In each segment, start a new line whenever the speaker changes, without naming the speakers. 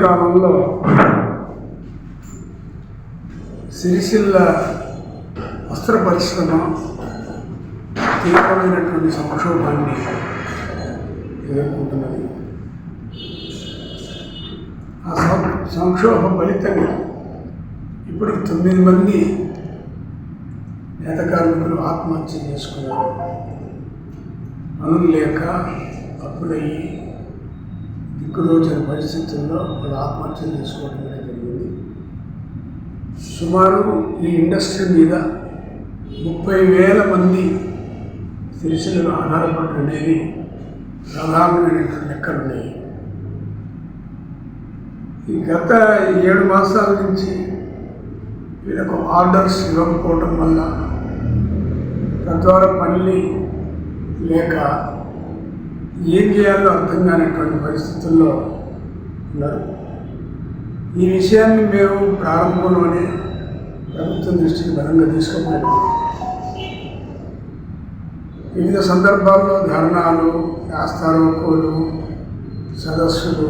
కాలంలో సిరిసిల్ల వస్త్ర పరిశ్రమ తీవ్రమైనటువంటి సంక్షోభాన్ని ఎదుర్కొంటున్నది. ఆ సంక్షోభ ఫలితంగా ఇప్పటికి తొమ్మిది మంది నేత కార్మికులు ఆత్మహత్య చేసుకున్నారు. పనులు లేక అప్పులయ్యి అప్పుడయ్యి వచ్చిన పరిస్థితుల్లో వాళ్ళు ఆత్మహత్య చేసుకోవడం అనేది జరిగింది. సుమారు ఈ ఇండస్ట్రీ మీద ముప్పై వేల మంది సిరిసిల్లలో ఆధారపడి అనేది ప్రధానమైనటువంటి లెక్కలు ఉన్నాయి ఈ గత ఏడు మాసాల నుంచి వీళ్ళకు ఆర్డర్స్ ఇవ్వకపోవటం వల్ల తద్వారా పని లేక ఏం చేయాలో అర్థం కానటువంటి పరిస్థితుల్లో ఉన్నారు. ఈ విషయాన్ని మేము ప్రారంభంలోనే ప్రభుత్వం దృష్టికి బలంగా తీసుకోలేదు వివిధ సందర్భాల్లో ధర్నాలు రాస్తారోకోలు సదస్సులు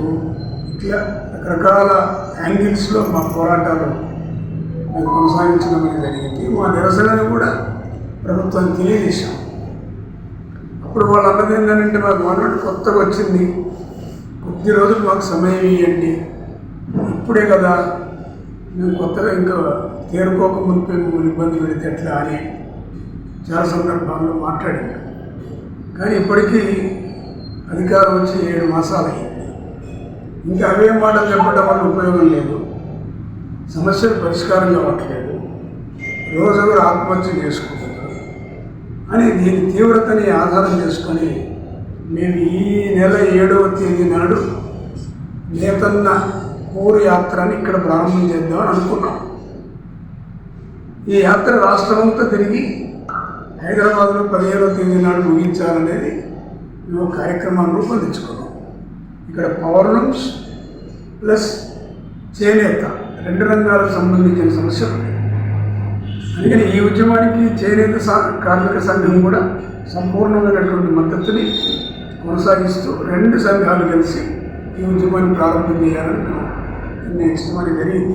ఇట్లా రకరకాల యాంగిల్స్లో మా పోరాటాలు మేము కొనసాగించడం అనేది జరిగింది. మా నిరసనని కూడా ప్రభుత్వం తెలియజేశాం. అప్పుడు వాళ్ళు అన్నది ఏంటంటే మాకు గవర్నమెంట్ కొత్తగా వచ్చింది. కొద్ది రోజులు మాకు సమయం ఇవ్వండి ఇప్పుడే కదా మేము కొత్తగా ఇంకా తేరుకోకముందు మునిపే మిమ్మల్ని ఇబ్బంది పెడితే ఎట్లా అని చాలా సందర్భాల్లో మాట్లాడాను కానీ ఇప్పటికీ అధికారం వచ్చి ఏడు మాసాలు అయ్యింది. ఇంకా అవే మాటలు చెప్పడం వల్ల ఉపయోగం లేదు. సమస్యలు పరిష్కారం కావట్లేదు. రోజు ఆత్మహత్య చేసుకుంటుంది అని దీని తీవ్రతని ఆధారం చేసుకొని మేము ఈ నెల ఏడవ తేదీ నాడు నేతన్న ఊరు యాత్రని ఇక్కడ ప్రారంభం చేద్దామని అనుకున్నాం. ఈ యాత్ర రాష్ట్రమంతా తిరిగి హైదరాబాద్లో పదిహేడవ తేదీ నాడు ముగించాలనేది మేము కార్యక్రమాన్ని రూపొందించుకున్నాం. ఇక్కడ పవర్ లూమ్స్ ప్లస్ చేనేత రెండు రంగాలకు సంబంధించిన సమస్యలు ఉన్నాయి. అందుకని ఈ ఉద్యమానికి చేనేత సా- కార్మిక సంఘం కూడా సంపూర్ణమైనటువంటి మద్దతుని కొనసాగిస్తూ రెండు సంఘాలు కలిసి ఈ ఉద్యమాన్ని ప్రారంభం చేయాలని మేము నిర్ణయించడం జరిగింది.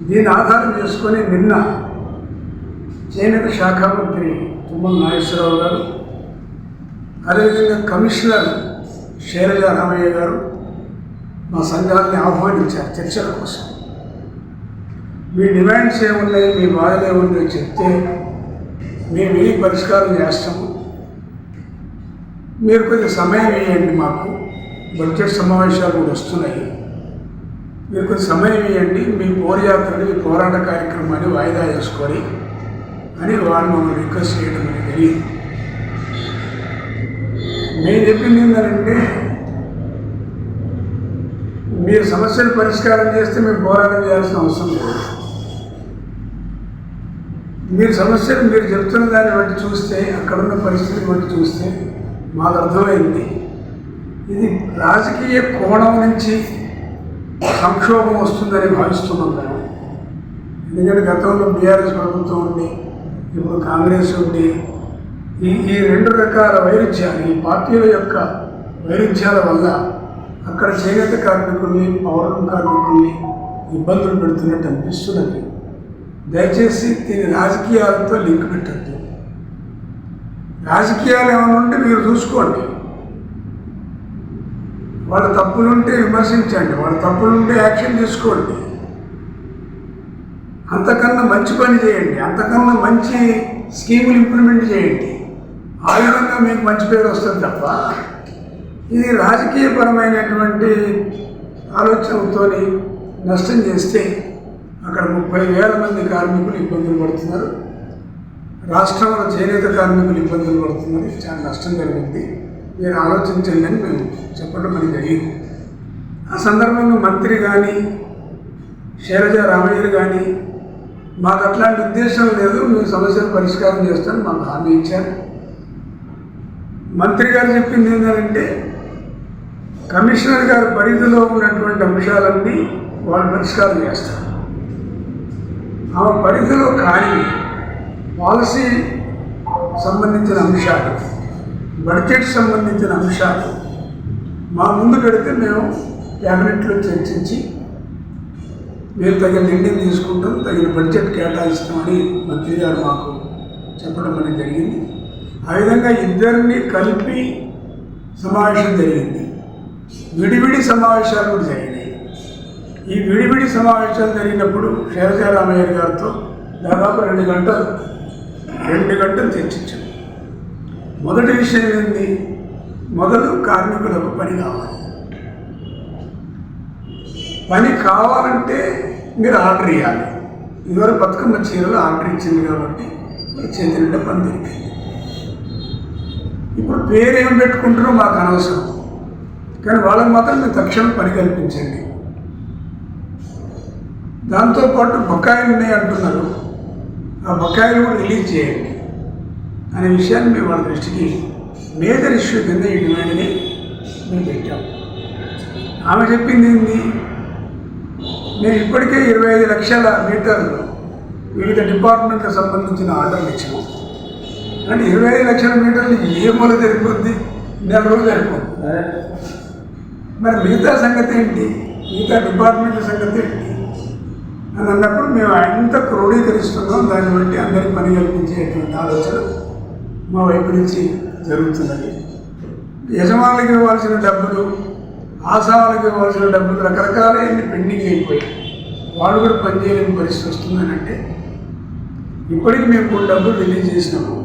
దీన్ని ఆధారం చేసుకొని నిన్న చేనేత శాఖ మంత్రి తుమ్మల నాగేశ్వరరావు గారు అదేవిధంగా కమిషనర్ శైలజ రామయ్య గారు మా సంఘాన్ని ఆహ్వానించారు చర్చల కోసం. మీ డిమాండ్స్ ఏమున్నాయి మీ బాధలు ఏమున్నాయో చెప్తే మేము వెళ్ళి పరిష్కారం చేస్తాము? మీరు కొద్దిగా సమయం ఇవ్వండి మాకు. బడ్జెట్ సమావేశాలు కూడా వస్తున్నాయి. మీరు కొంచెం సమయం ఇవ్వండి మీ పోరయాత్రని మీ పోరాట కార్యక్రమాన్ని వాయిదా చేసుకొని అని వాళ్ళు మమ్మల్ని రిక్వెస్ట్ చేయడం అనేది జరిగింది. మేము చెప్పింది ఏంటంటే మీరు సమస్యలు పరిష్కారం చేస్తే మేము పోరాటం చేయాల్సిన అవసరం లేదు. మీరు సమస్యలు మీరు చెప్తున్న దాన్ని బట్టి చూస్తే అక్కడున్న పరిస్థితిని బట్టి చూస్తే మాకు అర్థమైంది. ఇది రాజకీయ కోణం నుంచి సంక్షోభం వస్తుందని భావిస్తున్నాం మేము. ఎందుకంటే గతంలో బీఆర్ఎస్ ప్రభుత్వం ఉండి ఇప్పుడు కాంగ్రెస్ ఉండి ఈ ఈ రెండు రకాల వైరుధ్యాలు ఈ పార్టీల యొక్క వైరుధ్యాల వల్ల అక్కడ చేనేత కార్మికుల్ని పౌరం కార్మికుల్ని ఇబ్బందులు పెడుతున్నట్టు అనిపిస్తున్నది దయచేసి దీని రాజకీయాలతో లింక్ పెట్టద్దు. రాజకీయాలు ఏమైనా ఉంటే మీరు చూసుకోండి. వాళ్ళ తప్పులుంటే విమర్శించండి. వాళ్ళ తప్పులుంటే యాక్షన్ తీసుకోండి. అంతకన్నా మంచి పని చేయండి. అంతకన్నా మంచి స్కీములు ఇంప్లిమెంట్ చేయండి. ఆ విధంగా మీకు మంచి పేరు వస్తుంది తప్ప ఇది రాజకీయపరమైనటువంటి ఆలోచనతో నష్టం చేస్తే అక్కడ ముప్పై వేల మంది కార్మికులు ఇబ్బందులు పడుతున్నారు. రాష్ట్రంలో చేనేత కార్మికులు ఇబ్బందులు పడుతున్నారు. ఇది చాలా నష్టం జరిగింది మీరు ఆలోచించండి అని మేము చెప్పడం మనకి జరిగింది. ఆ సందర్భంగా మంత్రి కానీ శైలజ రామయ్యలు కానీ మాకు అట్లాంటి ఉద్దేశం లేదు. మీ సమస్యలు పరిష్కారం చేస్తాను మాకు హామీ ఇచ్చారు. మంత్రి గారు చెప్పింది ఏంటంటే కమిషనర్ గారి పరిధిలో ఉన్నటువంటి అంశాలన్నీ వాళ్ళు పరిష్కారం చేస్తారు. ఆ పరిధిలో కానీ పాలసీ సంబంధించిన అంశాలు బడ్జెట్ సంబంధించిన అంశాలు మా ముందు పెడితే మేము క్యాబినెట్లో చర్చించి మేము తగిన నిర్ణయం తీసుకుంటాం తగిన బడ్జెట్ కేటాయిస్తామని మంత్రి గారు మాకు చెప్పడం అనేది జరిగింది. ఆ విధంగా ఇద్దరిని కలిపి సమావేశం జరిగింది. విడివిడి సమావేశాలు కూడా జరిగింది ఈ విడివిడి సమావేశాలు జరిగినప్పుడు శేషరామయ్య గారితో దాదాపు రెండు గంటలు రెండు గంటలు చర్చించాం. మొదటి విషయం ఏంది? మొదలు కార్మికులకు పని కావాలి. పని కావాలంటే మీరు ఆర్డర్ ఇవ్వాలి ఇదివరకు బతుకమ్మ చీరలు ఆర్డర్ ఇచ్చింది కాబట్టి మరి చేతి నిండా పని దొరికింది. ఇప్పుడు పేరేం పెట్టుకుంటారో మాకు అనవసరం. కానీ వాళ్ళకి మాత్రం మీరు తక్షణం పని కల్పించండి. దాంతోపాటు బకాయిలు ఉన్నాయి అంటున్నారు. ఆ బకాయిలు కూడా రిలీజ్ చేయండి అనే విషయాన్ని మేము వాళ్ళ దృష్టికి మేజర్ ఇష్యూ కింద ఈ డిమాండ్ని మేము పెట్టాం. ఆమె చెప్పింది ఏంది? మేము ఇప్పటికే ఇరవై ఐదు లక్షల మీటర్లు వివిధ డిపార్ట్మెంట్లకు సంబంధించిన ఆర్డర్లు ఇచ్చినాం. అంటే ఇరవై ఐదు లక్షల మీటర్లు ఏ మూల సరిపోద్ది నెల రోజులు సరిపోద్ది మరి మిగతా సంగతి ఏంటి? మిగతా డిపార్ట్మెంట్ సంగతి ఏంటి? అని అన్నప్పుడు మేము ఎంత క్రోడీకరిస్తున్నాం దాన్ని బట్టి అందరికి పని కల్పించేటువంటి ఆలోచన మా వైపు నుంచి జరుగుతున్నది. యజమానులకు ఇవ్వాల్సిన డబ్బులు ఆసాములకు ఇవ్వాల్సిన డబ్బులు రకరకాలైన పెండింగ్ అయిపోయి వాళ్ళు కూడా పనిచేయలేని పరిస్థితి వస్తుందని అంటే ఇప్పటికి మేము కొన్ని డబ్బులు రిలీజ్ చేసినాము.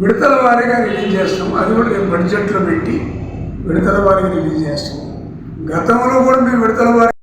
విడతల వారీగా రిలీజ్ చేస్తాము. అది కూడా మేము బడ్జెట్లో పెట్టి విడతల వారీగా రిలీజ్ చేస్తాము. గతంలో కూడా మేము విడతల వారి